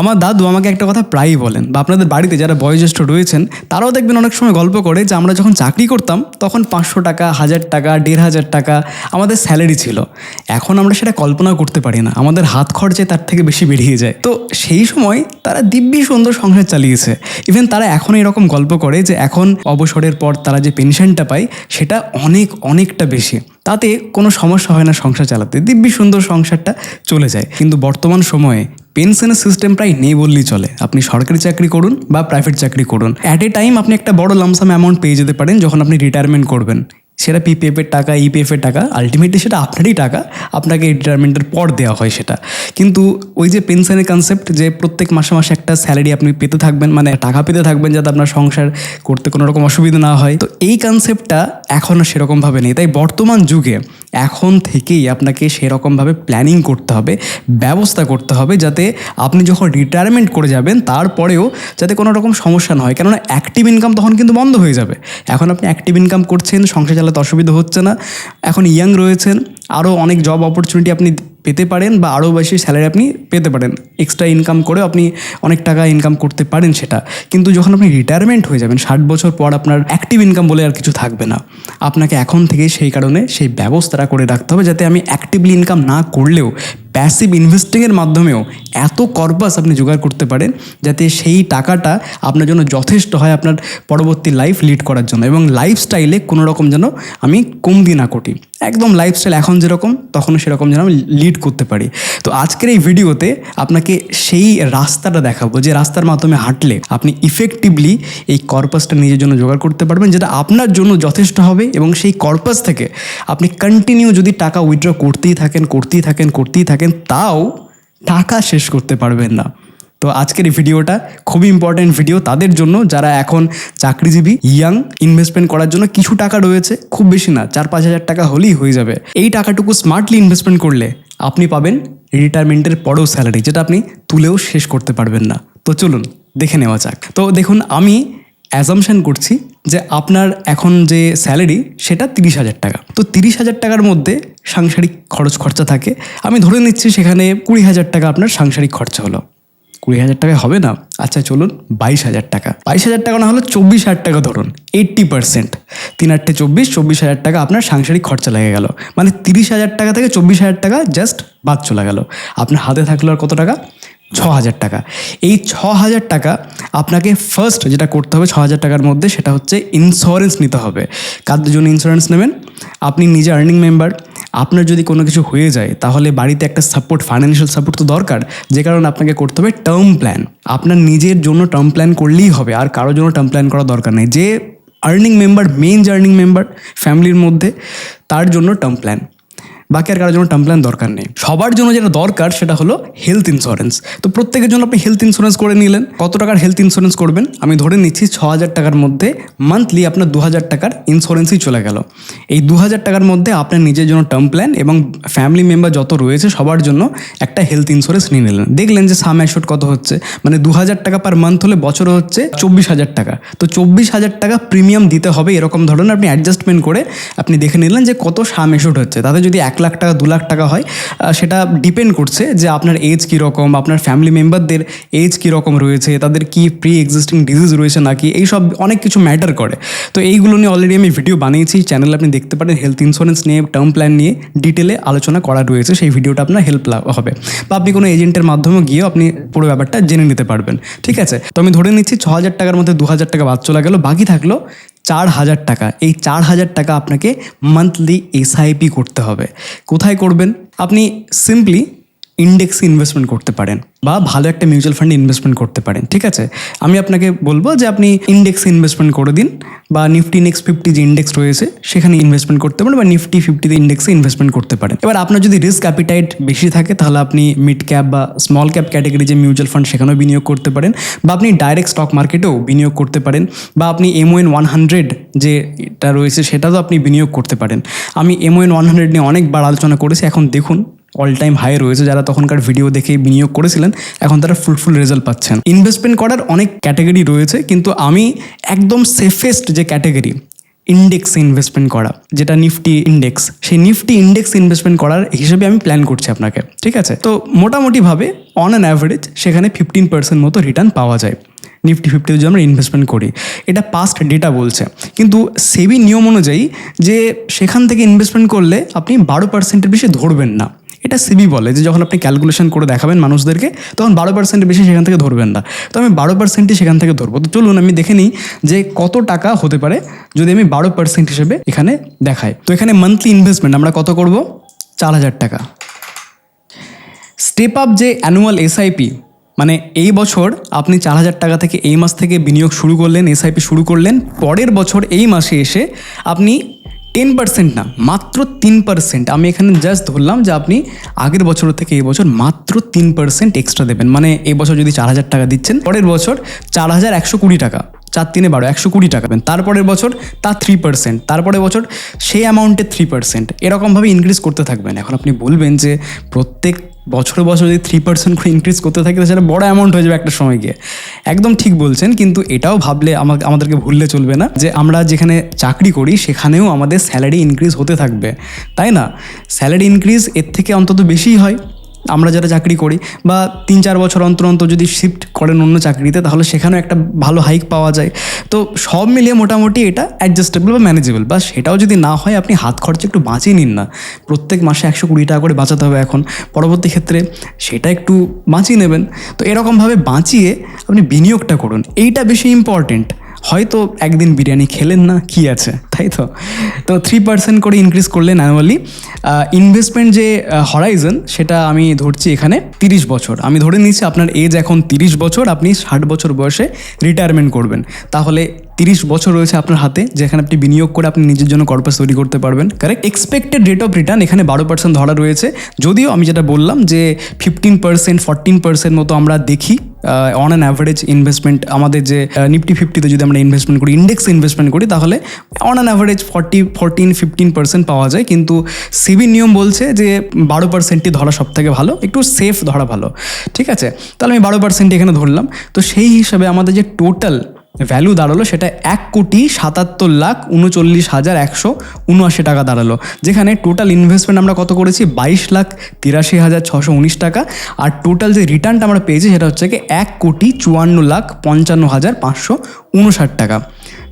আমার দাদু আমাকে একটা কথা প্রায়ই বলেন বা আপনাদের বাড়িতে যারা বয়োজ্যেষ্ঠ রয়েছেন, তারাও দেখবেন অনেক সময় গল্প করে যে আমরা যখন চাকরি করতাম, তখন পাঁচশো টাকা, হাজার টাকা, দেড় হাজার টাকা আমাদের স্যালারি ছিল। এখন আমরা সেটা কল্পনা করতে পারি না। আমাদের হাত খরচে তার থেকে বেশি বেরিয়ে যায়। তো সেই সময় তারা দিব্যি সুন্দর সংসার চালিয়েছে। ইভেন তারা এখন এরকম গল্প করে যে এখন অবসরের পর তারা যে পেনশনটা পায়, সেটা অনেক, অনেকটা বেশি। তাতে কোনো সমস্যা হয় না সংসার চালাতে। দিব্যি সুন্দর সংসারটা চলে যায়। কিন্তু বর্তমান সময়ে পেনশনের সিস্টেম প্রায় নেই বললেই চলে। আপনি সরকারি চাকরি করুন বা প্রাইভেট চাকরি করুন। অ্যাট এ টাইম আপনি একটা বড় লামসাম অ্যামাউন্ট পেয়ে যেতে পারেন যখন আপনি রিটায়ারমেন্ট করবেন। সেটা পিপিএফ এর টাকা ইপিএফ এর টাকা আলটিমেটলি সেটা আপনারই টাকা, আপনাকে রিটায়ারমেন্টের পর দেওয়া হয় সেটা। কিন্তু ওই যে পেনশনের কনসেপ্ট যে প্রত্যেক মাসে মাসে একটা স্যালারি আপনি পেতে থাকবেন মানে টাকা পেতে থাকবেন যাতে আপনার সংসার করতে কোনো রকম অসুবিধা না হয়। তো এই কনসেপ্টটা এখনও সেরকমভাবে নেই। তাই বর্তমান যুগে এখন থেকেই আপনাকে সেরকমভাবে প্ল্যানিং করতে হবে, ব্যবস্থা করতে হবে যাতে আপনি যখন রিটায়ারমেন্ট করে যাবেন তারপরেও যাতে কোনো রকম সমস্যা না হয়। কেননা অ্যাক্টিভ ইনকাম তখন কিন্তু বন্ধ হয়ে যাবে। এখন আপনি অ্যাক্টিভ ইনকাম করছেন, সংসার চালাতে অসুবিধা হচ্ছে না। এখন ইয়াং রয়েছেন আরও অনেক জব অপরচুনিটি আপনি পেতে পারেন বা আরও বেশি স্যালারি আপনি পেতে পারেন। এক্সট্রা ইনকাম করে আপনি অনেক টাকা ইনকাম করতে পারেন সেটা। কিন্তু যখন আপনি রিটায়ারমেন্ট হয়ে যাবেন, ষাট বছর পর আপনার অ্যাক্টিভ ইনকাম বলে আর কিছু থাকবে না। আপনাকে এখন থেকে সেই কারণে সেই ব্যবস্থাটা করে রাখতে হবে যাতে আমি অ্যাক্টিভলি ইনকাম না করলেও প্যাসিভ ইনভেস্টিংয়ের মাধ্যমেও এত কর্পাস আপনি জোগাড় করতে পারেন যাতে সেই টাকাটা আপনার জন্য যথেষ্ট হয় আপনার পরবর্তী লাইফ লিড করার জন্য এবং লাইফস্টাইলে কোনো রকম যেন আমি কমতি না করি একদম লাইফস্টাইল এখন যেরকম, তখনও সেরকম যেন আমি লিড করতে পারি। তো আজকের এই ভিডিওতে আপনাকে সেই রাস্তাটা দেখাবো যে রাস্তার মাধ্যমে হাঁটলে আপনি ইফেক্টিভলি এই কর্পাসটা নিজের জন্য জোগাড় করতে পারবেন যেটা আপনার জন্য যথেষ্ট হবে এবং সেই কর্পাস থেকে আপনি কন্টিনিউ যদি টাকা উইথড্র করতেই থাকেন করতেই থাকেন করতেই থাকেন তাও টাকা শেষ করতে পারবেন না। তো আজকের এই ভিডিওটা খুবই ইম্পর্টেন্ট ভিডিও তাদের জন্য যারা এখন চাকরিজীবী ইয়াং ইনভেস্টমেন্ট করার জন্য কিছু টাকা রয়েছে, খুব বেশি না, চার পাঁচ হাজার টাকা হলেই হয়ে যাবে। এই টাকাটুকু স্মার্টলি ইনভেস্টমেন্ট করলে আপনি পাবেন রিটায়ারমেন্টের পরেও স্যালারি যেটা আপনি তুলেও শেষ করতে পারবেন না। তো চলুন, দেখে নেওয়া যাক। তো দেখুন, আমি অ্যাজামশন করছি যে আপনার এখন যে স্যালারি সেটা তিরিশ হাজার টাকা। তো তিরিশ হাজার টাকার মধ্যে সাংসারিক খরচ খরচা থাকে। আমি ধরে নিচ্ছি সেখানে কুড়ি হাজার টাকা আপনার সাংসারিক খরচা হলো। কুড়ি হাজার টাকায় হবে না? আচ্ছা চলুন, বাইশ হাজার টাকা। বাইশ হাজার টাকা না হলে চব্বিশ হাজার টাকা ধরুন এইট্টি পার্সেন্ট তিন আটটে চব্বিশ চব্বিশ হাজার টাকা আপনার সাংসারিক খরচা লেগে গেল। মানে তিরিশ হাজার টাকা থেকে চব্বিশ হাজার টাকা জাস্ট বাদ চলে গেল। আপনার হাতে থাকল আর কত টাকা? ছ হাজার টাকা। এই ছ হাজার টাকা আপনাকে ফার্স্ট যেটা করতে হবে ছ হাজার টাকার মধ্যে সেটা হচ্ছে ইন্স্যুরেন্স নিতে হবে। কাদের জন্য ইন্স্যুরেন্স নেবেন? আপনি নিজে আর্নিং মেম্বার আপনার যদি কোনো কিছু হয়ে যায়, তাহলে বাড়িতে একটা সাপোর্ট ফাইন্যান্সিয়াল সাপোর্ট তো দরকার। যে কারণে আপনাকে করতে হবে টার্ম প্ল্যান আপনার নিজের জন্য টার্ম প্ল্যান করলেই হবে, আর কারোর জন্য টার্ম প্ল্যান করা দরকার নেই। যে আর্নিং মেম্বার মেইন যে আর্নিং মেম্বার ফ্যামিলির মধ্যে, তার জন্য টার্ম প্ল্যান বাকি আর কারোর জন্য টার্ম প্ল্যান দরকার নেই। সবার জন্য যেটা দরকার সেটা হলো হেলথ ইন্স্যুরেন্স তো প্রত্যেকের জন্য আপনি হেলথ ইন্স্যুরেন্স করে নিলেন। কত টাকার হেলথ ইন্স্যুরেন্স করবেন? আমি ধরে নিচ্ছি ছ হাজার টাকার মধ্যে মান্থলি আপনার দু হাজার টাকার ইন্স্যুরেন্সই চলে গেল। এই দু হাজার টাকার মধ্যে আপনার নিজের জন্য টার্ম প্ল্যান এবং ফ্যামিলি মেম্বার যত রয়েছে সবার জন্য একটা হেলথ ইন্স্যুরেন্স নিয়ে নিলেন। দেখলেন যে সাম অ্যাশোড কত হচ্ছে? মানে দু হাজার টাকা পার মান্থ হলে বছর হচ্ছে চব্বিশ হাজার টাকা। তো চব্বিশ হাজার টাকা প্রিমিয়াম দিতে হবে এরকম ধরনের আপনি অ্যাডজাস্টমেন্ট করে আপনি দেখে নিলেন যে কত সাম এশোড হচ্ছে। তাতে যদি এক লাখ টাকা, দু লাখ টাকা হয় সেটা ডিপেন্ড করছে যে আপনার এজ কীরকম, আপনার ফ্যামিলি মেম্বারদের এজ কীরকম রয়েছে, তাদের কি প্রি এক্সিস্টিং ডিজিজ রয়েছে নাকি, এইসব অনেক কিছু ম্যাটার করে। তো এইগুলো নিয়ে অলরেডি আমি ভিডিও বানিয়েছি চ্যানেলে আপনি দেখতে পারেন হেলথ ইন্স্যুরেন্স নিয়ে টার্ম প্ল্যান নিয়ে ডিটেলে আলোচনা করা রয়েছে, সেই ভিডিওটা আপনার হেল্প হবে। বা আপনি কোনো এজেন্টের মাধ্যমে গিয়ে আপনি পুরো ব্যাপারটা জেনে নিতে পারবেন, ঠিক আছে? তো আমি ধরে নিচ্ছি ছ হাজার টাকার মধ্যে দু হাজার টাকা বাদ চলে গেল, বাকি থাকল চার হাজার টাকা। এই চার হাজার টাকা আপনাকে মান্থলি এসআইপি করতে হবে। কোথায় করবেন? আপনি সিম্পলি ইন্ডেক্সে ইনভেস্টমেন্ট করতে পারেন বা ভালো একটা মিউচুয়াল ফান্ডে ইনভেস্টমেন্ট করতে পারেন, ঠিক আছে? আমি আপনাকে বলব যে আপনি ইন্ডেক্সে ইনভেস্টমেন্ট করে দিন বা নিফটি নেক্সট ফিফটি যে ইন্ডেক্স রয়েছে সেখানে ইনভেস্টমেন্ট করতে পারেন বা নিফটি ফিফটিতে ইন্ডেক্সে ইনভেস্টমেন্ট করতে পারেন। এবার আপনার যদি রিস্ক অ্যাপিটাইট বেশি থাকে তাহলে আপনি মিড ক্যাপ বা স্মল ক্যাপ ক্যাটাগরি যে মিউচুয়াল ফান্ড সেখানেও বিনিয়োগ করতে পারেন বা আপনি ডাইরেক্ট স্টক মার্কেটেও বিনিয়োগ করতে পারেন বা আপনি এমওএন ওয়ান হান্ড্রেড যে এটা রয়েছে সেটাতেও আপনি বিনিয়োগ করতে পারেন। আমি এমওএন ওয়ান হান্ড্রেড নিয়ে অনেকবার আলোচনা করেছি, এখন দেখুন অল টাইম হাই রয়েছে। যারা তখনকার ভিডিও দেখে বিনিয়োগ করেছিলেন, এখন তারা ফ্রুটফুল রেজাল্ট পাচ্ছেন। ইনভেস্টমেন্ট করার অনেক ক্যাটাগরি রয়েছে, কিন্তু আমি একদম সেফেস্ট যে ক্যাটাগরি ইন্ডেক্সে ইনভেস্টমেন্ট করা, যেটা নিফটি ইন্ডেক্স সেই নিফটি ইন্ডেক্স ইনভেস্টমেন্ট করার হিসেবে আমি প্ল্যান করছি আপনাকে, ঠিক আছে? তো মোটামুটিভাবে অন অ্যান অ্যাভারেজ সেখানে ফিফটিন পার্সেন্ট মতো রিটার্ন পাওয়া যায়। নিফটি ফিফটি যদি আমরা ইনভেস্টমেন্ট করি, এটা পাস্ট ডেটা বলছে। কিন্তু সেবি নিয়ম অনুযায়ী, যে সেখান থেকে ইনভেস্টমেন্ট করলে আপনি বারো পার্সেন্টের বেশি ধরবেন না। এটা সিবি বলে যে যখন আপনি ক্যালকুলেশন করে দেখাবেন মানুষদেরকে, তখন বারো পার্সেন্টের বেশি সেখান থেকে ধরবেন না। তো আমি বারো পার্সেন্টই সেখান থেকে ধরবো। তো চলুন আমি দেখে নিই যে কত টাকা হতে পারে যদি আমি বারো পার্সেন্ট হিসেবে এখানে দেখাই। তো এখানে মান্থলি ইনভেস্টমেন্ট আমরা কত করব? চার হাজার টাকা। স্টেপ আপ যে অ্যানুয়াল এসআইপি মানে এই বছর আপনি চার হাজার টাকা থেকে এই মাস থেকে বিনিয়োগ শুরু করলেন এসআইপি শুরু করলেন, পরের বছর এই মাসে এসে আপনি টেন পার্সেন্ট না, মাত্র তিন পার্সেন্ট আমি এখানে জাস্ট ধরলাম যে আপনি আগের বছর থেকে এই বছর মাত্র তিন পার্সেন্ট এক্সট্রা দেবেন। মানে এই বছর যদি চার হাজার টাকা দিচ্ছেন, পরের বছর চার হাজার একশো কুড়ি টাকা, চার তিনে বারো, একশো কুড়ি টাকা পাবেন তারপরের বছর তা থ্রি পার্সেন্ট তারপরের বছর সেই অ্যামাউন্টে থ্রি পার্সেন্ট এরকমভাবে ইনক্রিজ করতে থাকবেন। এখন আপনি বলবেন যে প্রত্যেক বছরে বছর যদি থ্রি পার্সেন্ট করে ইনক্রিজ করতে থাকে, তাহলে সেটা বড় অ্যামাউন্ট হয়ে যাবে একটা সময় গিয়ে। একদম ঠিক বলছেন, কিন্তু এটাও ভাবলে আমা- আমাদেরকে ভুললে চলবে না যে আমরা যেখানে চাকরি করি, সেখানেও আমাদের স্যালারি ইনক্রিজ হতে থাকবে। তাই না? স্যালারি ইনক্রিজ এর থেকে অন্তত বেশিই হয়। আমরা যারা চাকরি করি বা তিন চার বছর অন্তর অন্তর যদি শিফট করেন অন্য চাকরিতে, তাহলে সেখানেও একটা ভালো হাইক পাওয়া যায়। তো সব মিলিয়ে মোটামুটি এটা অ্যাডজাস্টেবল বা ম্যানেজেবল বা সেটাও যদি না হয়, আপনি হাত খরচা একটু বাঁচিয়ে নিন না। প্রত্যেক মাসে একশো কুড়ি টাকা করে বাঁচাতে হবে এখন। পরবর্তী ক্ষেত্রে সেটা একটু বাঁচিয়ে নেবেন। তো এরকমভাবে বাঁচিয়ে আপনি বিনিয়োগটা করুন। এইটা বেশি ইম্পর্টেন্ট হয়তো একদিন বিরিয়ানি খেলেন না, কি আছে? তাই তো? তো থ্রি পার্সেন্ট করে ইনক্রিজ করলেন অ্যানুয়ালি ইনভেস্টমেন্ট যে হরাইজন সেটা আমি ধরছি এখানে তিরিশ বছর। আমি ধরে নিচ্ছি আপনার এজ এখন তিরিশ বছর, আপনি ষাট বছর বয়সে রিটায়ারমেন্ট করবেন। তাহলে তিরিশ বছর রয়েছে আপনার হাতে, যেখানে আপনি বিনিয়োগ করে আপনি নিজের জন্য কর্পাস তৈরি করতে পারবেন। Correct expected rate of return এখানে বারো পার্সেন্ট ধরা রয়েছে। যদিও আমি যেটা বললাম যে ফিফটিন পার্সেন্ট ফরটিন পার্সেন্ট মতো আমরা দেখি অন অ্যান অ্যাভারেজ ইনভেস্টমেন্ট আমাদের যে নিফটি ফিফটিতে যদি আমরা ইনভেস্টমেন্ট করি ইন্ডেক্স ইনভেস্টমেন্ট করি, তাহলে on an average forty fourteen fifteen percent পাওয়া যায়। কিন্তু সিবি নিয়ম বলছে যে বারো পার্সেন্টটি ধরা সব থেকে ভালো, একটু সেফ ধরা ভালো। ঠিক আছে? তাহলে আমি বারো পার্সেন্ট এখানে ধরলাম। তো সেই হিসাবে আমাদের যে টোটাল ভ্যালু দাঁড়াল সেটা এক কোটি সাতাত্তর লাখ উনচল্লিশ হাজার একশো উনআশি টাকা দাঁড়াল। যেখানে টোটাল ইনভেস্টমেন্ট আমরা কত করেছি? বাইশ লাখ তিরাশি হাজার ছশো উনিশ টাকা। আর টোটাল যে রিটার্নটা আমরা পেয়েছি সেটা হচ্ছে কি এক কোটি চুয়ান্ন লাখ পঞ্চান্ন হাজার পাঁচশো উনষাট টাকা।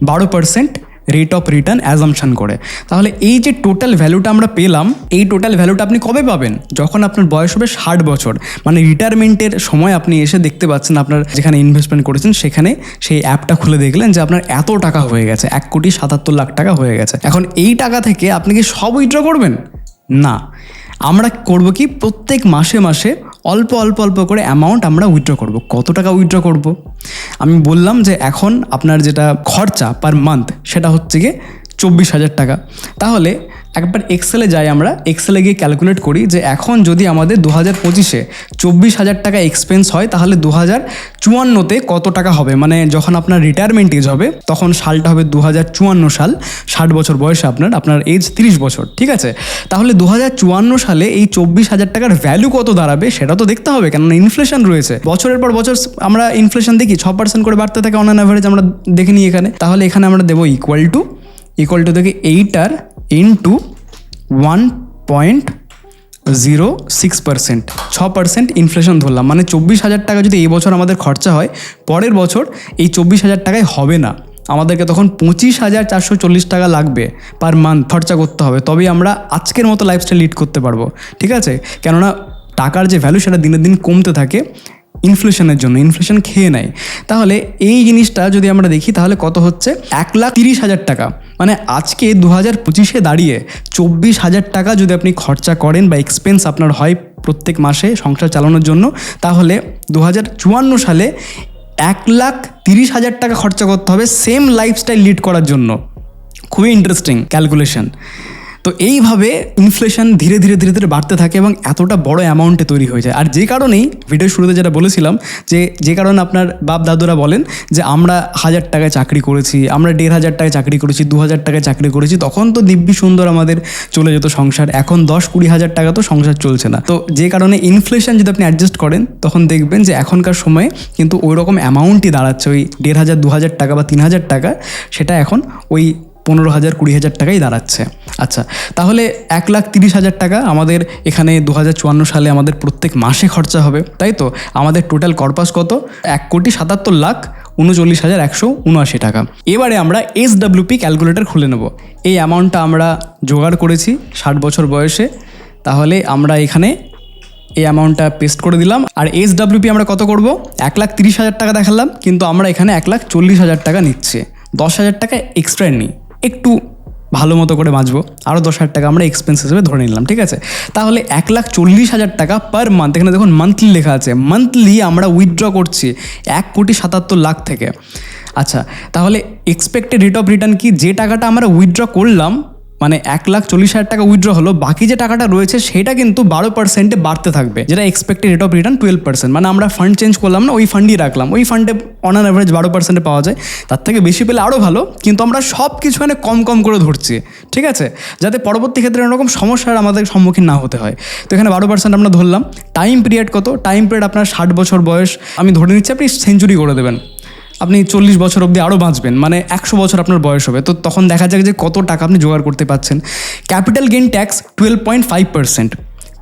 বারো percent rate of return assumption করে। তাহলে এই যে টোটাল ভ্যালুটা আমরা পেলাম, এই টোটাল ভ্যালুটা আপনি কবে পাবেন? যখন আপনার বয়স হবে ষাট বছর মানে রিটায়ারমেন্টের সময় আপনি এসে দেখতে পাচ্ছেন আপনার যেখানে ইনভেস্টমেন্ট করেছেন, সেখানে সেই অ্যাপটা খুলে দেখলেন যে আপনার এত টাকা হয়ে গেছে, এক কোটি সাতাত্তর লাখ টাকা হয়ে গেছে। এখন এই টাকা থেকে আপনি কি সব উইথড্র করবেন? না। আমরা করব কি, প্রত্যেক মাসে মাসে অল্প অল্প অল্প করে অ্যামাউন্ট আমরা উইথড্র করব। কত টাকা উইথড্র করব? আমি বললাম যে এখন আপনার যেটা খরচা পার মান্থ সেটা হচ্ছে গিয়ে চব্বিশ হাজার টাকা। তাহলে একবার এক্সেলে যাই আমরা এক্সেলে গিয়ে ক্যালকুলেট করি যে এখন যদি আমাদের দু হাজার পঁচিশে চব্বিশ হাজার টাকা এক্সপেন্স হয়, তাহলে দু হাজার চুয়ান্নতে কত টাকা হবে? মানে যখন আপনার রিটায়ারমেন্ট এজ হবে, তখন সালটা হবে দু হাজার চুয়ান্ন সাল, ষাট বছর বয়সে আপনার আপনার এজ তিরিশ বছর, ঠিক আছে? তাহলে দু হাজার চুয়ান্ন সালে এই চব্বিশ হাজার টাকার ভ্যালু কত দাঁড়াবে সেটা তো দেখতে হবে, কেননা ইনফ্লেশন রয়েছে। বছরের পর বছর আমরা ইনফ্লেশন দেখি, ছ পার্সেন্ট করে বাড়তে থাকে অন অ্যাভারেজ আমরা দেখে নিই এখানে। তাহলে এখানে আমরা দেবো ইকুয়াল টু ইকুয়াল টু থেকে এইটার into one point zero six percent ছ পার্সেন্ট ইনফ্লেশন ধরলাম। মানে চব্বিশ হাজার টাকা যদি এই বছর আমাদের খরচা হয়, পরের বছর এই চব্বিশ হাজার টাকায় হবে না। আমাদেরকে তখন পঁচিশ হাজার চারশো চল্লিশ টাকা লাগবে পার মান্থ খরচা করতে হবে। তবেই আমরা আজকের মতো লাইফস্টাইল লিড করতে পারব। ঠিক আছে? কেননা টাকার যে ভ্যালু সেটা দিনের দিন কমতে থাকে। ইনফ্লেশনের জন্য ইনফ্লেশন খেয়ে নেয়। তাহলে এই জিনিসটা যদি আমরা দেখি, তাহলে কত হচ্ছে? এক লাখ তিরিশ হাজার টাকা। মানে আজকে দু হাজার পঁচিশে দাঁড়িয়ে চব্বিশ হাজার টাকা যদি আপনি খরচা করেন বা এক্সপেন্স আপনার হয় প্রত্যেক মাসে সংসার চালানোর জন্য, তাহলে দু হাজার চুয়ান্ন সালে এক লাখ তিরিশ হাজার টাকা খরচা করতে হবে সেম লাইফস্টাইল লিড করার জন্য। খুবই ইন্টারেস্টিং ক্যালকুলেশন তো এইভাবে ইনফ্লেশন ধীরে ধীরে ধীরে ধীরে বাড়তে থাকে এবং এতটা বড় অ্যামাউন্টে তৈরি হয়ে যায়। আর যে কারণেই ভিডিও শুরুতে যেটা বলেছিলাম, যে যে কারণে আপনার বাপ দাদুরা বলেন যে, আমরা হাজার টাকায় চাকরি করেছি, আমরা দেড় হাজার টাকায় চাকরি করেছি, দু হাজার টাকায় চাকরি করেছি, তখন তো দিব্যি সুন্দর আমাদের চলে যেত সংসার, এখন দশ কুড়ি হাজার টাকা তো সংসার চলছে না। তো যে কারণে ইনফ্লেশন যদি আপনি অ্যাডজাস্ট করেন, তখন দেখবেন যে, এখনকার সময়ে কিন্তু ওই রকম অ্যামাউন্টই দাঁড়াচ্ছে। ওই দেড় হাজার, দু হাজার টাকা বা তিন হাজার টাকা, সেটা এখন ওই পনেরো হাজার, কুড়ি হাজার টাকাই দাঁড়াচ্ছে। আচ্ছা তাহলে এক লাখ তিরিশ হাজার টাকা আমাদের এখানে দু হাজার চুয়ান্ন সালে আমাদের প্রত্যেক মাসে খরচা হবে, তাই তো? আমাদের টোটাল কর্পাস কত? এক কোটি সাতাত্তর লাখ উনচল্লিশ হাজার একশো উনআশি টাকা। এবারে আমরা এস ডাব্লিউপি ক্যালকুলেটর খুলে নেব। এই অ্যামাউন্টটা আমরা জোগাড় করেছি ষাট বছর বয়সে। তাহলে আমরা এখানে এই অ্যামাউন্টটা পেস্ট করে দিলাম। আর এস ডাব্লিউপি আমরা কত করব? এক লাখ তিরিশ হাজার টাকা দেখালাম, কিন্তু আমরা এখানে এক লাখ চল্লিশ হাজার টাকা নিচ্ছে। দশ হাজার টাকা এক্সট্রা নিই। একটু ভালো মতো করে বাঁচবো আরও দশ হাজার টাকা আমরা এক্সপেন্স হিসেবে ধরে নিলাম, ঠিক আছে? তাহলে এক লাখ চল্লিশ হাজার টাকা পার মান্থ এখানে দেখুন মান্থলি লেখা আছে। মান্থলি আমরা উইথড্র করছি এক কোটি সাতাত্তর লাখ থেকে। আচ্ছা তাহলে এক্সপেক্টেড রেট অফ রিটার্ন কি? যে টাকাটা আমরা উইথড্র করলাম মানে এক লাখ চল্লিশ হাজার টাকা উইথড্র হলো, বাকি যে টাকাটা রয়েছে সেটা কিন্তু বারো পার্সেন্টে বাড়তে থাকবে, যেটা expected rate of return twelve percent মানে আমরা ফান্ড চেঞ্জ করলাম না, ওই ফান্ডই রাখলাম। ওই ফান্ডে অন অ্যান অ্যাভারেজ বারো পার্সেন্টে পাওয়া যায়। তার থেকে বেশি পেলে আরও ভালো, কিন্তু আমরা সব কিছু এখানে কম কম করে ধরছি, ঠিক আছে? যাতে পরবর্তী ক্ষেত্রে এরকম সমস্যার আমাদের সম্মুখীন না হতে হয়। তো এখানে বারো পার্সেন্ট আমরা ধরলাম। টাইম পিরিয়ড কত? টাইম পিরিয়ড আপনার ষাট বছর বয়স। আমি ধরে নিচ্ছি আপনি সেঞ্চুরি করে দেবেন। আপনি চল্লিশ বছর অবধি আরও বাঁচবেন মানে একশো বছর আপনার বয়স হবে। তো তখন দেখা যাক যে কত টাকা আপনি জোগাড় করতে পারছেন। Capital gain tax twelve point five percent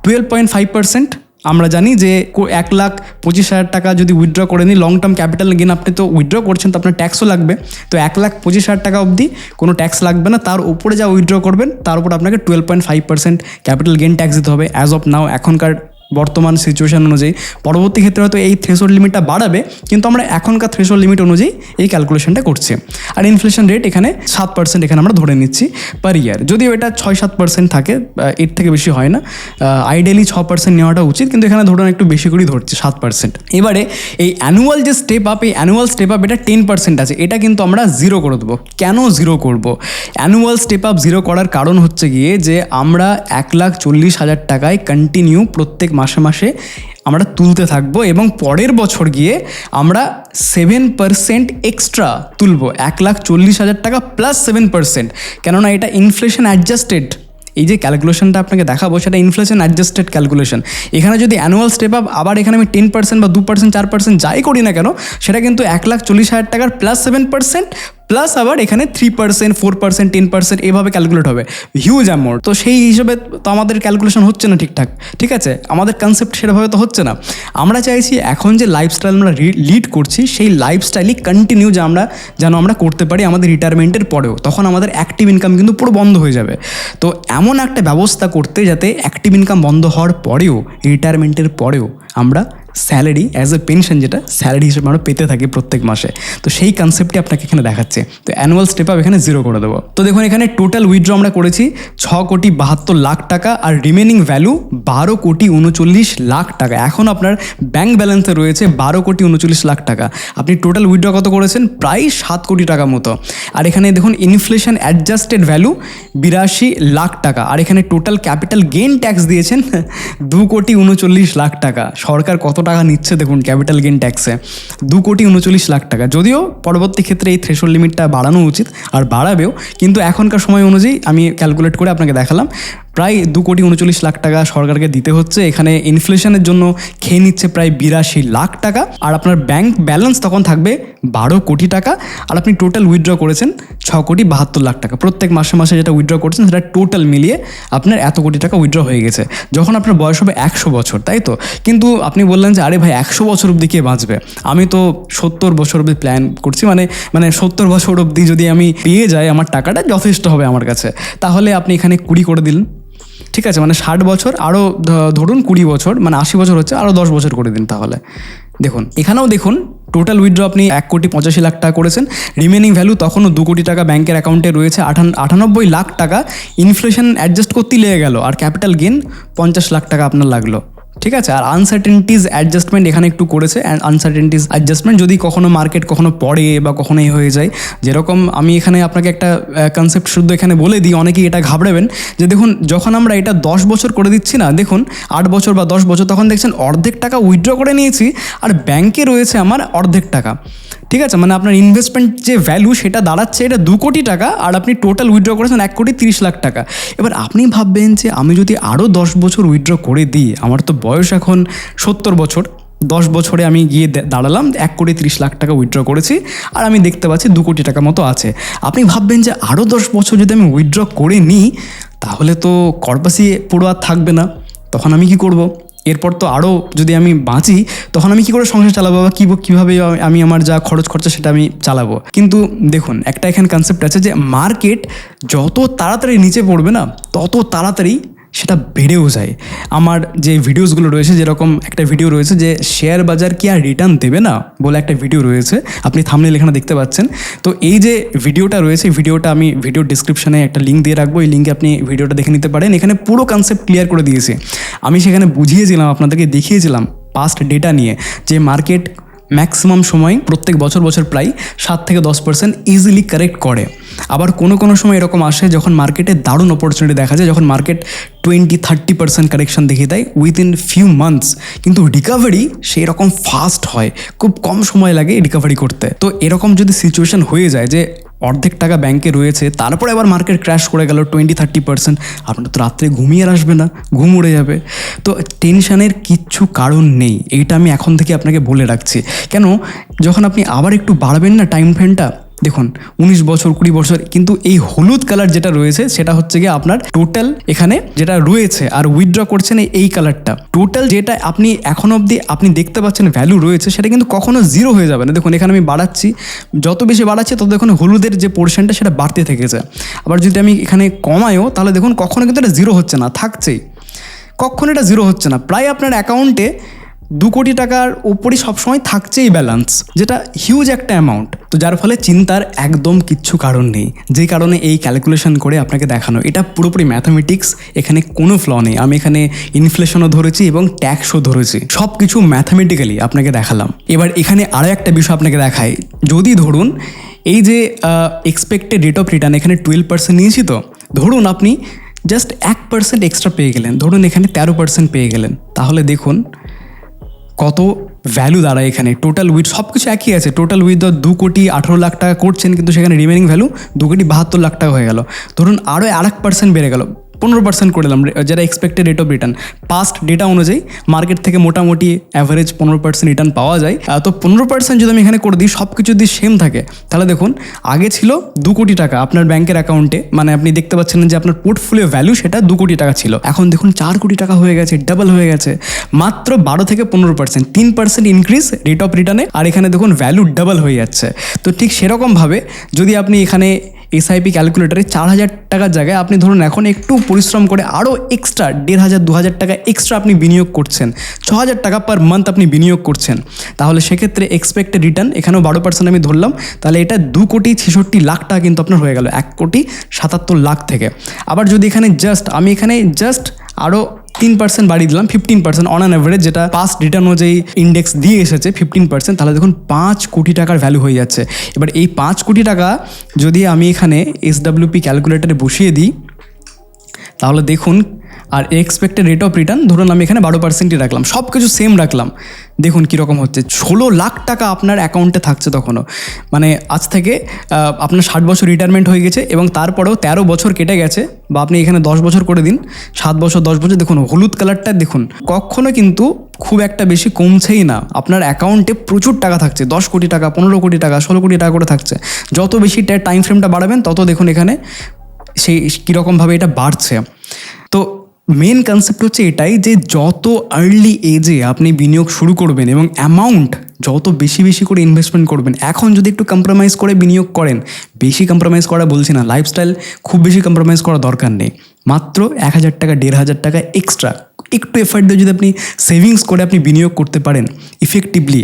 twelve point five percent আমরা জানি যে এক লাখ পঁচিশ হাজার টাকা যদি উইথড্র করে নিই লং টার্ম ক্যাপিটাল গেন আপনি তো উইথড্র করছেন, তো আপনার ট্যাক্সও লাগবে। তো এক লাখ পঁচিশ হাজার টাকা অবধি কোনো ট্যাক্স লাগবে না, তার উপরে যা উইথড্র করবেন, তার উপর আপনাকে twelve point five percent capital gain tax দিতে হবে। অ্যাজ অফ নাও এখনকার বর্তমান সিচুয়েশন অনুযায়ী। পরবর্তী ক্ষেত্রে হয়তো এই থ্রেশোল্ড লিমিটটা বাড়াবে, কিন্তু আমরা এখনকার থ্রেশোল্ড লিমিট অনুযায়ী এই ক্যালকুলেশনটা করছি। আর ইনফ্লেশন রেট এখানে সাত পার্সেন্ট এখানে আমরা ধরে নিচ্ছি পার ইয়ার যদিও এটা ছয় সাত পার্সেন্ট থাকে এর থেকে বেশি হয় না। আইডিয়ালি ছ পার্সেন্ট নেওয়াটা উচিত, কিন্তু এখানে ধরুন একটু বেশি করেই ধরছি, সাত পার্সেন্ট এবারে এই অ্যানুয়াল যে স্টেপ আপ এই অ্যানুয়াল স্টেপ আপ এটা টেন পার্সেন্ট আছে। এটা কিন্তু আমরা জিরো করে দেবো। কেন জিরো করব? অ্যানুয়াল স্টেপ আপ জিরো করার কারণ হচ্ছে গিয়ে যে আমরা এক লাখ চল্লিশ হাজার টাকায় কন্টিনিউ প্রত্যেক মাসে মাসে আমরা তুলতে থাকব এবং পরের বছর গিয়ে আমরা সেভেন পার্সেন্ট এক্সট্রা তুলবো, এক লাখ চল্লিশ হাজার টাকা প্লাস সেভেন পার্সেন্ট কেননা এটা ইনফ্লেশন অ্যাডজাস্টেড এই যে ক্যালকুলেশনটা আপনাকে দেখাবো, সেটা ইনফ্লেশন অ্যাডজাস্টেড ক্যালকুলেশন এখানে যদি অ্যানুয়াল স্টেপ আপ আবার এখানে আমি টেন পার্সেন্ট বা দু পার্সেন্ট চার পার্সেন্ট যাই করি না কেন, সেটা কিন্তু এক লাখ চল্লিশ হাজার টাকার প্লাস সেভেন পার্সেন্ট প্লাস আবার এখানে three percent four percent ten percent এভাবে ক্যালকুলেট হবে। হিউজ অ্যামাউন্ট তো সেই হিসেবে তো আমাদের ক্যালকুলেশন হচ্ছে না ঠিকঠাক। ঠিক আছে? আমাদের কনসেপ্ট সেভাবে তো হচ্ছে না। আমরা চাইছি এখন যে লাইফস্টাইল আমরা লিড করছি, সেই লাইফস্টাইলই কন্টিনিউ যে আমরা, যেন আমরা করতে পারি আমাদের রিটায়ারমেন্টের পরেও। তখন আমাদের অ্যাক্টিভ ইনকাম কিন্তু পুরো বন্ধ হয়ে যাবে। তো এমন একটা ব্যবস্থা করতে যাতে অ্যাক্টিভ ইনকাম বন্ধ হওয়ার পরেও রিটায়ারমেন্টের পরেও আমরা স্যালারি অ্যাজ এ পেনশন যেটা, স্যালারি হিসেবে আমরা পেতে থাকি প্রত্যেক মাসে। তো সেই কনসেপ্টটি আপনাকে এখানে দেখাচ্ছে। তো অ্যানুয়াল স্টেপ আপ এখানে জিরো করে দেবো। তো দেখুন, এখানে টোটাল উইথড্র আমরা করেছি ছ কোটি বাহাত্তর লাখ টাকা আর রিমেনিং ভ্যালু বারো কোটি উনচল্লিশ লাখ টাকা। এখন আপনার ব্যাংক ব্যালেন্সে রয়েছে বারো কোটি উনচল্লিশ লাখ টাকা। আপনি টোটাল উইথড্র কত করেছেন? প্রায় সাত কোটি টাকা মতো। আর এখানে দেখুন ইনফ্লেশন অ্যাডজাস্টেড ভ্যালু বিরাশি লাখ টাকা। আর এখানে টোটাল ক্যাপিটাল গেইন ট্যাক্স দিয়েছেন দু কোটি উনচল্লিশ লাখ টাকা। সরকার কত টাকা নিচ্ছে দেখুন ক্যাপিটাল গেন ট্যাক্সে দু কোটি উনচল্লিশ লাখ টাকা। যদিও পরবর্তী ক্ষেত্রে এই থ্রেশোর লিমিটটা বাড়ানো উচিত আর বাড়াবেও, কিন্তু এখনকার সময় অনুযায়ী আমি ক্যালকুলেট করে আপনাকে দেখালাম। প্রায় দু কোটি উনচল্লিশ লাখ টাকা সরকারকে দিতে হচ্ছে। এখানে ইনফ্লেশনের জন্য খেয়ে নিচ্ছে প্রায় বিরাশি লাখ টাকা। আর আপনার ব্যাংক ব্যালেন্স তখন থাকবে বারো কোটি টাকা। আর আপনি টোটাল উইথড্র করেছেন ছ কোটি বাহাত্তর লাখ টাকা। প্রত্যেক মাসে মাসে যেটা উইথড্র করছেন, সেটা টোটাল মিলিয়ে আপনার এত কোটি টাকা উইথড্র হয়ে গেছে। যখন আপনার বয়স হবে একশো বছর, তাই তো? কিন্তু আপনি বললেন যে, আরে ভাই, একশো বছর অবধি কে বাঁচবে? আমি তো সত্তর বছর অবধি প্ল্যান করছি। মানে মানে সত্তর বছর অবধি যদি আমি পেয়ে যাই, আমার টাকাটা যথেষ্ট হবে আমার কাছে। তাহলে আপনি এখানে কুড়ি করে দিলেন। ঠিক আছে মানে ষাট বছর আরও ধরুন কুড়ি বছর মানে আশি বছর হচ্ছে আরও দশ বছর করে দিন তাহলে। দেখুন, এখানেও দেখুন টোটাল উইথড্র আপনি এক কোটি পঁচাশি লাখ টাকা করেছেন রিমেনিং ভ্যালু তখনও দু কোটি টাকা ব্যাংকের অ্যাকাউন্টে রয়েছে, আঠান, আটানব্বই লাখ টাকা ইনফ্লেশন অ্যাডজাস্ট করতেই লেগে গেল, আর ক্যাপিটাল গেন পঞ্চাশ লাখ টাকা আপনার লাগল। ঠিক আছে? আর আনসার্টেনটিজ অ্যাডজাস্টমেন্ট এখানে একটু করেছে অ্যান্ড আনসার্টেনটিজ অ্যাডজাস্টমেন্ট যদি কখনো মার্কেট কখনো পড়ে বা কখনো এই হয়ে যায়, যেরকম আমি এখানে আপনাকে একটা কনসেপ্ট শুদ্ধ এখানে বলে দিই, অনেকেই এটা ঘাবড়াবেন, যে দেখুন, যখন আমরা এটা দশ বছর করে দিচ্ছি না, দেখুন, আট বছর বা দশ বছর, তখন দেখছেন অর্ধেক টাকা উইথড্র করে নিয়েছি, আর ব্যাংকে রয়েছে আমার অর্ধেক টাকা। ঠিক আছে? মানে আপনার ইনভেস্টমেন্ট যে ভ্যালু সেটা দাঁড়াচ্ছে এটা দু কোটি টাকা আর আপনি টোটাল উইথড্র করেছেন এক কোটি তিরিশ লাখ টাকা। এবার আপনি ভাববেন যে আমি যদি আরও দশ বছর উইথড্র করে দিই, আমার তো বয়স এখন সত্তর বছর, দশ বছরে আমি গিয়ে দাঁড়ালাম, এক কোটি তিরিশ লাখ টাকা উইথড্র করেছি আর আমি দেখতে পাচ্ছি দু কোটি টাকা মতো আছে। আপনি ভাববেন যে আরও দশ বছর যদি আমি উইথড্র করে নিই, তাহলে তো কর্পাসই পুরো আর থাকবে না। তখন আমি কি করব? এরপর তো আরও যদি আমি বাঁচি, তখন আমি কি করে সংসার চালাবো বা কী কীভাবে আমি আমার যা খরচ খরচা সেটা আমি চালাবো? কিন্তু দেখুন, একটা এখানে কনসেপ্ট আছে যে মার্কেট যত তাড়াতাড়ি নিচে পড়বে না, তত তাড়াতাড়ি সেটা বেড়েও যায়। আমার যে ভিডিওসগুলো রয়েছে, যেরকম একটা ভিডিও রয়েছে যে শেয়ার বাজার কি আর রিটার্ন দেবে না বলে একটা ভিডিও রয়েছে। আপনি থামলে এখানে দেখতে পাচ্ছেন। তো এই যে ভিডিওটা রয়েছে ভিডিওটা আমি ভিডিও ডিসক্রিপশনে একটা লিঙ্ক দিয়ে রাখব। এই লিঙ্কে আপনি ভিডিওটা দেখে নিতে পারেন। এখানে পুরো কনসেপ্ট ক্লিয়ার করে দিয়েছে। আমি সেখানে বুঝিয়েছিলাম, আপনাদেরকে দেখিয়েছিলাম পাস্ট ডেটা নিয়ে যে মার্কেট ম্যাক্সিমাম সময় প্রত্যেক বছর বছর প্রায় সাত থেকে দশ পার্সেন্ট ইজিলি কারেক্ট করে। আবার কোনো কোনো সময় এরকম আসে যখন মার্কেটে দারুণ অপরচুনিটি দেখা যায়, যখন market twenty thirty percent correction দেখিয়ে দেয় উইদিন ফিউ মান্থস কিন্তু রিকাভারি সেই রকম ফাস্ট হয়। খুব কম সময় লাগে রিকাভারি করতে। তো এরকম যদি সিচুয়েশন হয়ে যায় যে অর্ধেক টাকা ব্যাংকে রয়েছে, তারপরে আবার মার্কেট ক্র্যাশ করে গেল টোয়েন্টি থার্টি পার্সেন্ট আপনার তো রাত্রে ঘুমিয়ে আসবে না, ঘুম উড়ে যাবে। তো টেনশানের কিচ্ছু কারণ নেই, এইটা আমি এখন থেকে আপনাকে বলে রাখছি। কেন? যখন আপনি আবার একটু বাড়বেন না টাইম ফ্রেমটা দেখুন, উনিশ বছর, কুড়ি বছর, কিন্তু এই হলুদ কালার যেটা রয়েছে, সেটা হচ্ছে গিয়ে আপনার টোটাল এখানে যেটা রয়েছে আর উইথড্র করছেন এই কালারটা টোটাল যেটা আপনি এখন অবধি আপনি দেখতে পাচ্ছেন ভ্যালু রয়েছে, সেটা কিন্তু কখনো জিরো হয়ে যাবে না। দেখুন, এখানে আমি বাড়াচ্ছি। যত বেশি বাড়াচ্ছি, তত দেখুন হলুদের যে পোর্শনটা সেটা বাড়তে থেকেছে। আবার যদি আমি এখানে কমায়ও, তাহলে দেখুন কখনো কিন্তু এটা জিরো হচ্ছে না, থাকছেই। কখনো এটা জিরো হচ্ছে না। প্রায় আপনার অ্যাকাউন্টে দু কোটি টাকার উপরই সবসময় থাকছেই ব্যালেন্স যেটা হিউজ একটা অ্যামাউন্ট তো যার ফলে চিন্তার একদম কিচ্ছু কারণ নেই। যে কারণে এই ক্যালকুলেশন করে আপনাকে দেখানো। এটা পুরোপুরি ম্যাথামেটিক্স এখানে কোনো ফ্ল নেই। আমি এখানে ইনফ্লেশনও ধরেছি এবং ট্যাক্সও ধরেছি। সব কিছু ম্যাথামেটিক্যালি আপনাকে দেখালাম। এবার এখানে আরও একটা বিষয় আপনাকে দেখায় যদি ধরুন, এই যে এক্সপেক্টেড রেট অফ রিটার্ন এখানে টুয়েলভ পার্সেন্ট নিয়েছি তো, ধরুন আপনি জাস্ট এক পার্সেন্ট এক্সট্রা পেয়ে গেলেন। ধরুন এখানে তেরো পার্সেন্ট পেয়ে গেলেন। তাহলে দেখুন কত ভ্যালু দাঁড়ায় এখানে? টোটাল উইথ সব কিছু একই আছে। টোটাল উইথ দু কোটি আঠেরো লাখ টাকা করছেন, কিন্তু সেখানে রিমেনিং ভ্যালু দু কোটি বাহাত্তর লাখ টাকা হয়ে গেল। ধরুন আরও আর এক পার্সেন্ট বেড়ে গেল। পনেরো পার্সেন্ট করে দিলাম যেটা expected rate of return past data অনুযায়ী মার্কেট থেকে মোটামুটি অ্যাভারেজ পনেরো পার্সেন্ট রিটার্ন পাওয়া যায়। তো পনেরো পার্সেন্ট যদি আমি এখানে করে দিই সব কিছু যদি সেম থাকে, তাহলে দেখুন, আগে ছিল দু কোটি টাকা আপনার ব্যাংকের অ্যাকাউন্টে মানে আপনি দেখতে পাচ্ছেন যে আপনার পোর্টফোলিও ভ্যালু সেটা দু কোটি টাকা ছিল। এখন দেখুন, চার কোটি টাকা হয়ে গেছে ডাবল হয়ে গেছে। মাত্র বারো থেকে পনেরো পার্সেন্ট তিন পার্সেন্ট ইনক্রিজ রেট অফ রিটার্নে আর এখানে দেখুন ভ্যালু ডাবল হয়ে যাচ্ছে। তো ঠিক সেরকমভাবে যদি আপনি এখানে এসআইপি ক্যালকুলেটারে চার হাজার টাকার জায়গায় আপনি ধরুন এখন একটু পরিশ্রম করে আরও এক্সট্রা দেড় হাজার দু হাজার টাকা এক্সট্রা আপনি বিনিয়োগ করছেন। ছ হাজার টাকা পার মান্থ আপনি বিনিয়োগ করছেন। তাহলে সেক্ষেত্রে এক্সপেক্টেড রিটার্ন এখানেও বারো পার্সেন্ট আমি ধরলাম, তাহলে এটা দু কোটি ছেষট্টি লাখ টাকা কিন্তু আপনার হয়ে গেল, এক কোটি সাতাত্তর লাখ থেকে। আবার যদি এখানে জাস্ট আমি এখানে জাস্ট আরও তিন পার্সেন্ট বাড়িয়ে দিলাম fifteen percent on an average যেটা পাস্ট রিটার্ন অনুযায়ী ইন্ডেক্স দিয়ে এসেছে ফিফটিন পার্সেন্ট তাহলে দেখুন পাঁচ কোটি টাকার ভ্যালু হয়ে যাচ্ছে। এবার এই পাঁচ কোটি টাকা যদি আমি এখানে এস ডাব্লিউপি ক্যালকুলেটারে বসিয়ে দিই, তাহলে দেখুন আর এক্সপেক্টেড রেট অফ রিটার্ন ধরুন আমি এখানে বারো পার্সেন্টই রাখলাম সব কিছু সেম রাখলাম। দেখুন কীরকম হচ্ছে। ষোলো লাখ টাকা আপনার অ্যাকাউন্টে থাকছে তখনও। মানে আজ থেকে আপনার ষাট বছর রিটায়ারমেন্ট হয়ে গেছে এবং তারপরেও তেরো বছর কেটে গেছে বা আপনি এখানে দশ বছর করে দিন, সাত বছর, দশ বছর, দেখুন হলুদ কালারটা দেখুন, কখনো কিন্তু খুব একটা বেশি কমছেই না। আপনার অ্যাকাউন্টে প্রচুর টাকা থাকছে, দশ কোটি টাকা, পনেরো কোটি টাকা, ষোলো কোটি টাকা করে থাকছে। যত বেশি টাইম ফ্রেমটা বাড়াবেন, তত দেখুন এখানে সেই কীরকমভাবে এটা বাড়ছে। মেন কনসেপ্ট হচ্ছে এটাই যে যত আর্লি এজে আপনি বিনিয়োগ শুরু করবেন এবং অ্যামাউন্ট যত বেশি বেশি করে ইনভেস্টমেন্ট করবেন, এখন যদি একটু কম্প্রোমাইজ করে বিনিয়োগ করেন, বেশি কম্প্রোমাইজ করা বলছি না লাইফস্টাইল খুব বেশি কম্প্রোমাইজ করা দরকার নেই। মাত্র এক হাজার টাকা, দেড় হাজার টাকা এক্সট্রা একটু এফার্ট দিয়ে যদি আপনি সেভিংস করে আপনি বিনিয়োগ করতে পারেন ইফেক্টিভলি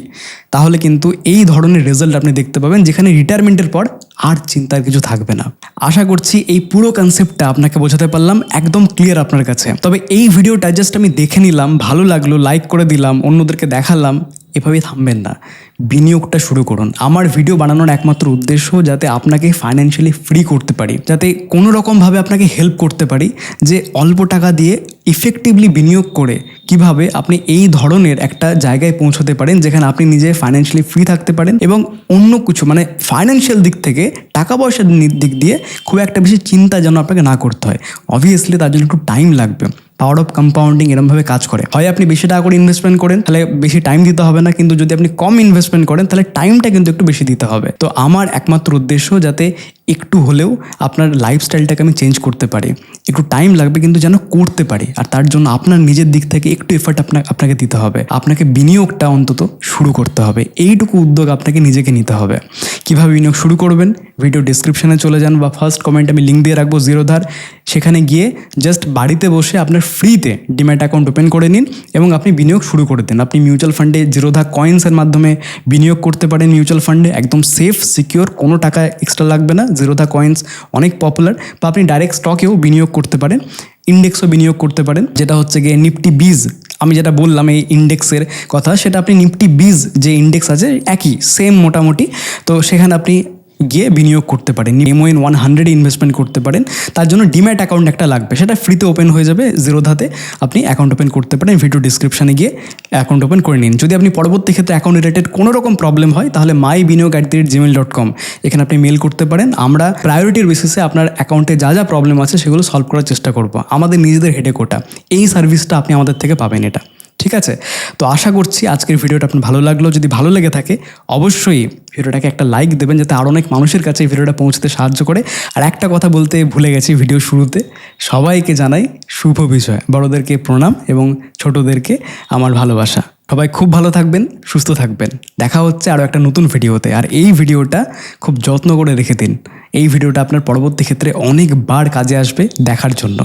তাহলে কিন্তু এই ধরনের রেজাল্ট আপনি দেখতে পাবেন, যেখানে রিটায়ারমেন্টের পর আর চিন্তার কিছু থাকবে না। আশা করছি এই পুরো কনসেপ্টটা আপনাকে বোঝাতে পারলাম, একদম ক্লিয়ার আপনার কাছে। তবে এই ভিডিওটা জাস্ট আমি দেখে নিলাম, ভালো লাগল লাইক করে দিলাম, অন্যদেরকে দেখালাম, এভাবেই থামবেন না। বিনিয়োগটা শুরু করুন। আমার ভিডিও বানানোর একমাত্র উদ্দেশ্য যাতে আপনাকে ফাইন্যান্সিয়ালি ফ্রি করতে পারি, যাতে কোনো রকমভাবে আপনাকে হেল্প করতে পারি যে অল্প টাকা দিয়ে ইফেক্টিভলি বিনিয়োগ করে কীভাবে আপনি এই ধরনের একটা জায়গায় পৌঁছতে পারেন যেখানে আপনি নিজে ফাইন্যান্সিয়ালি ফ্রি থাকতে পারেন এবং অন্য কিছু মানে ফাইন্যান্সিয়াল দিক থেকে টাকা পয়সার দিক দিয়ে খুব একটা বেশি চিন্তা যেন আপনাকে না করতে হয়। অবভিয়াসলি তার জন্য একটু টাইম লাগবে। পাওয়ার অফ কম্পাউন্ডিং এরমভাবে কাজ করে। হয় আপনি বেশি টাকা করে ইনভেস্টমেন্ট করেন, তাহলে বেশি টাইম দিতে হবে না, কিন্তু যদি আপনি কম ইনভেস্টমেন্ট করেন, তাহলে টাইমটা কিন্তু একটু বেশি দিতে হবে। তো আমার একমাত্র উদ্দেশ্য যাতে একটু হলেও আপনার লাইফস্টাইলটাকে আমি চেঞ্জ করতে পারি। একটু টাইম লাগবে কিন্তু যেন করতে পারি। আর তার জন্য আপনার নিজের দিক থেকে একটু এফার্ট আপনাকে আপনাকে দিতে হবে। আপনাকে বিনিয়োগটা অন্তত শুরু করতে হবে। এইটুকু উদ্যোগ আপনাকে নিজেকে নিতে হবে। কীভাবে বিনিয়োগ শুরু করবেন? ভিডিও ডিসক্রিপশনে চলে যান বা ফার্স্ট কমেন্ট আমি লিঙ্ক দিয়ে রাখব জিরোধার সেখানে গিয়ে জাস্ট বাড়িতে বসে আপনার ফ্রিতে ডিম্যাট অ্যাকাউন্ট ওপেন করে নিন এবং আপনি বিনিয়োগ শুরু করে দিন। আপনি মিউচুয়াল ফান্ডে জিরোধা কয়েন্সের মাধ্যমে বিনিয়োগ করতে পারেন মিউচুয়াল ফান্ডে। একদম সেফ সিকিওর কোনো টাকা এক্সট্রা লাগবে না। জিরোধা কয়েন্স অনেক পপুলার বা আপনি ডাইরেক্ট স্টকেও বিনিয়োগ করতে পারেন ইন্ডেক্সও বিনিয়োগ করতে পারেন। যেটা হচ্ছে গিয়ে নিফটি বিজ। আমি যেটা বললাম এই ইন্ডেক্সের কথা, সেটা আপনি নিফটি বিজ যে ইন্ডেক্স আছে, একই সেম মোটামুটি। তো সেখানে আপনি গিয়ে বিনিয়োগ করতে পারেন নিমো ইন ওয়ান হান্ড্রেড ইনভেস্টমেন্ট করতে পারেন, তার জন্য ডিম্যাট অ্যাকাউন্ট একটা লাগবে, সেটা ফ্রিতে ওপেন হয়ে যাবে জিরোধাতে আপনি অ্যাকাউন্ট ওপেন করতে পারেন ভিডিও ডিসক্রিপশানে গিয়ে অ্যাকাউন্ট ওপেন করে নিন। যদি আপনি পরবর্তী ক্ষেত্রে অ্যাকাউন্ট রিলেটেড কোনো রকম প্রবলেম হয়, তাহলে my Biniyog at the rate Gmail dot com এখানে আপনি মেল করতে পারেন। আমরা প্রায়োরিটির বেসিসে আপনার অ্যাকাউন্টে যা যা প্রবলেম আছে, সেগুলো সলভ করার চেষ্টা করব। আমাদের নিজেদের হেডে কোটা এই সার্ভিসটা আপনি আমাদের থেকে পাবেন এটা। ঠিক আছে? তো আশা করছি আজকের ভিডিওটা আপনার ভালো লাগল। যদি ভালো লেগে থাকে, অবশ্যই ভিডিওটাকে একটা লাইক দেবেন যাতে আরও অনেক মানুষের কাছে এই ভিডিওটা পৌঁছতে সাহায্য করে। আর একটা কথা বলতে ভুলে গেছি ভিডিও শুরুতে, সবাইকে জানাই শুভ বিষয় বড়োদেরকে প্রণাম এবং ছোটদেরকে আমার ভালোবাসা। সবাই খুব ভালো থাকবেন, সুস্থ থাকবেন। দেখা হচ্ছে আরও একটা নতুন ভিডিওতে। আর এই ভিডিওটা খুব যত্ন করে রেখে দিন। এই ভিডিওটা আপনার পরবর্তী ক্ষেত্রে অনেকবার কাজে আসবে দেখার জন্য।